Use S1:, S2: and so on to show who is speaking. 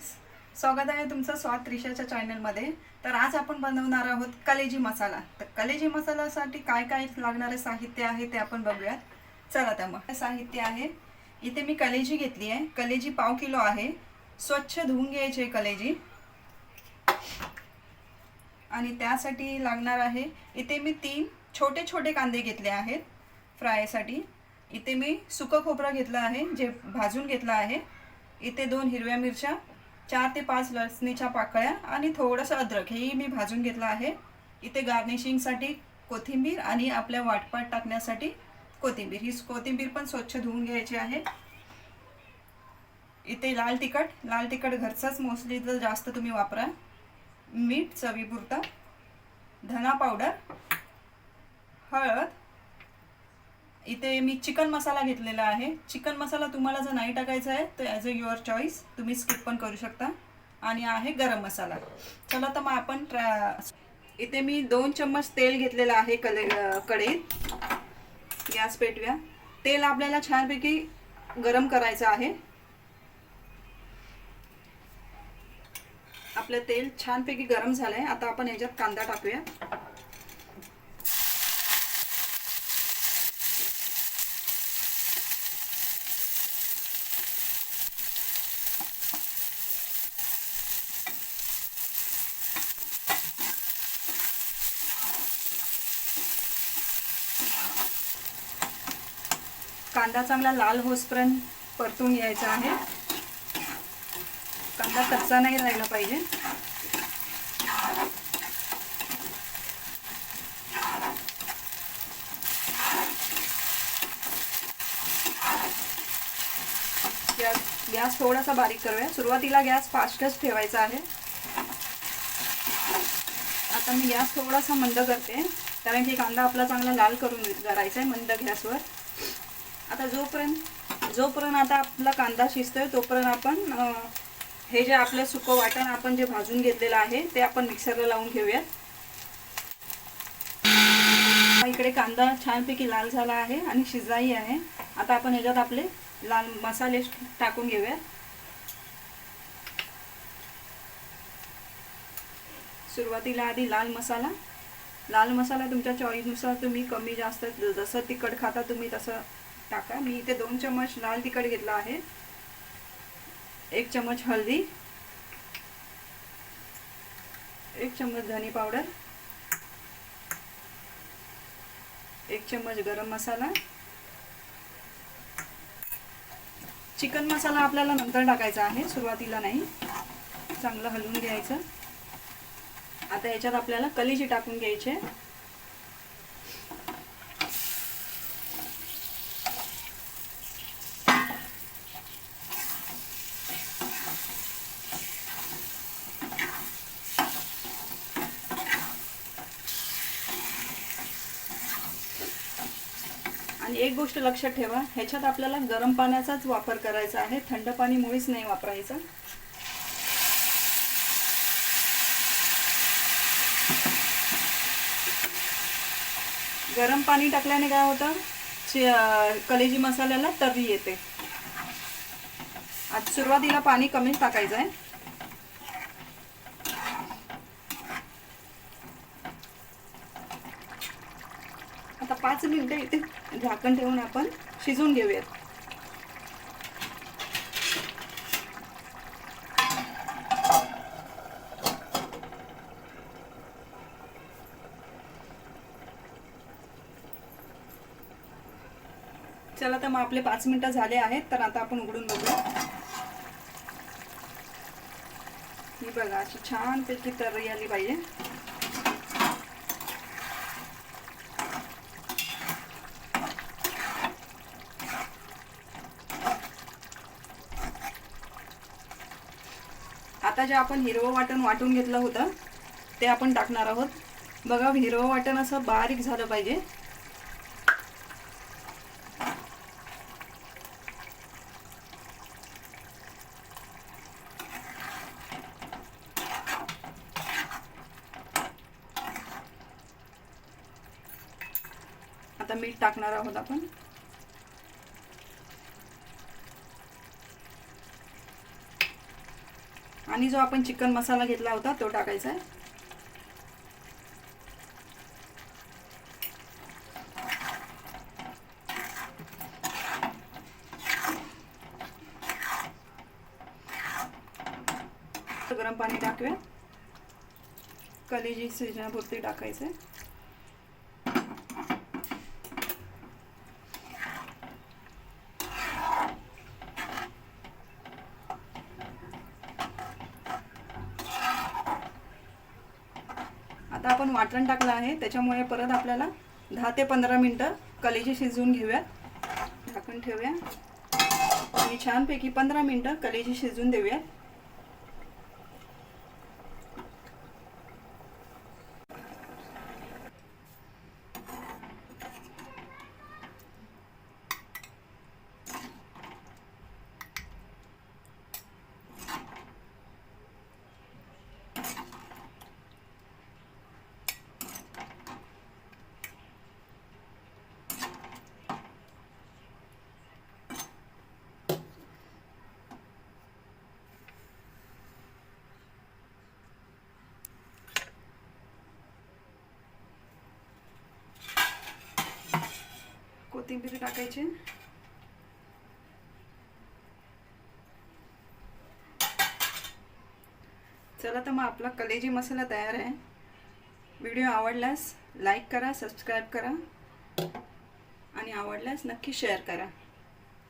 S1: Friends स्वागत आहे तुमचं स्वाद त्रिशाच्या चॅनलमध्ये तर आज आपण बनवणार आहोत कलेजी मसाला. तर कलेजी मसाल्यासाठी काय काय लागणारे साहित्य आहे ते आपण बघूयात. चला तर मग. साहित्य आहे. इथे मी कलेजी घेतली आहे. कलेजी पाव किलो आहे. स्वच्छ धुवून घ्यायची आहे कलेजी. आणि त्यासाठी लागणार आहे इथे मी तीन छोटे छोटे कांदे घेतले आहेत फ्रायसाठी. इथे मी सुकं खोबरं घेतलं आहे जे भाजून घेतलं आहे. इथे दोन हिरव्या मिरच्या चार ते पाच लसणीच्या पाकळ्या आणि थोडंसं अद्रक हेही मी भाजून घेतलं आहे. इथे गार्निशिंगसाठी कोथिंबीर आणि आपल्या वाटपाट टाकण्यासाठी कोथिंबीर. ही कोथिंबीर पण स्वच्छ धुवून घ्यायची आहे. इथे लाल तिखट लाल तिखट घरचाच मोस्टली जर जास्त तुम्ही वापरा. मीठ चवीपुरतं. धना पावडर हळद इथे मी चिकन मसाला घेतलेला आहे. चिकन मसाला तुम्हाला जर नाही टाकायचा आहे तर ॲज अ युअर चॉईस तुम्ही स्किप पण करू शकता. आणि आहे गरम मसाला. चला तर मग आपण ट्रा इथे मी दोन चम्मच तेल घेतलेलं आहे कले कढईत. गॅस पेटव्या. तेल आपल्याला छानपैकी गरम करायचं आहे. आपलं तेल छानपैकी गरम झालं आहे आता आपण याच्यात कांदा टाकूया. कांदा चांगला लाल होसपर्यंत परतून घ्यायचा आहे. कांदा कच्चा नाही राहिला पाहिजे. गॅस गॅस थोडासा बारीक करूया. सुरुवातीला गॅस फास्टच ठेवायचा आहे. आता मी गॅस थोडासा मंद करते. कारण की कांदा आपला चांगला लाल करून करायचा आहे मंद गॅसवर. आता जोपर्यंत जोपर्यंत आता आपला कांदा शिजतोय तोपर्यंत आपण हे जे आपलं सुकं वाटण आपण जे भाजून घेतलेलं आहे ते आपण मिक्सरला लावून घेऊयात. इकडे कांदा छानपैकी लाल झाला आहे आणि शिजाई आहे. आता आपण ह्याच्यात आपले लाल मसाले टाकून घेऊयात. सुरुवातीला आधी लाल मसाला. लाल मसाला तुमच्या चॉईसनुसार तुम्ही कमी जास्त जसं तिखट खाता तुम्ही तसं टाका. मी इथे दोन चम्मच लाल तिखट घेतला आहे. एक चम्मच हळदी. एक चम्मच धनी पावडर. एक चम्मच गरम मसाला. चिकन मसाला आपल्याला नंतर टाकायचा आहे. सुरुवातीला नाही. चांगलं हलवून घ्यायचं. आता याच्यात आपल्याला कलिजी टाकून घ्यायचे. आणि एक गोष्ट लक्षात ठेवा ह्याच्यात आपल्याला गरम पाण्याचाच वापर करायचा आहे. थंड पाणी मुळीच नाही वापरायचं. गरम पाणी टाकल्याने काय होतं? कलेजी मसाल्याला तर्री येते. आज सुरुवातीला पाणी कमीच टाकायचं आहे. पाच मिनिटं इथे झाकण ठेवून आपण शिजवून घेऊयात. चला तर मग आपले पाच मिनिटं झाले आहेत तर आता आपण उघडून बघूया. ही बघा अशी छान त्याची तर्री आली पाहिजे. आता जे आपण हिरवं वाटण वाटून घेतलं होतं ते आपण टाकणार आहोत. बघा हिरवं वाटण असं बारीक झालं पाहिजे. आता मीठ टाकणार आहोत आपण. आणि जो आपण चिकन मसाला घेतला होता तो टाकायचा आहे. गरम पाणी टाकूया. कलेजी शिजण्यापुरती टाकायचं आहे आता आपण वाटण टाकलं आहे त्याच्यामुळे परत आपल्याला दहा ते पंधरा मिनटं कलेजी शिजवून घेऊयात टाकून ठेवूया. आणि छानपैकी पंधरा मिनटं कलेजी शिजवून देऊया. कोथिंबीर टाकायची. चला तर मग आपला कलेजी मसाला तयार आहे. व्हिडिओ आवडल्यास लाईक करा सबस्क्राईब करा आणि आवडल्यास नक्की शेअर करा.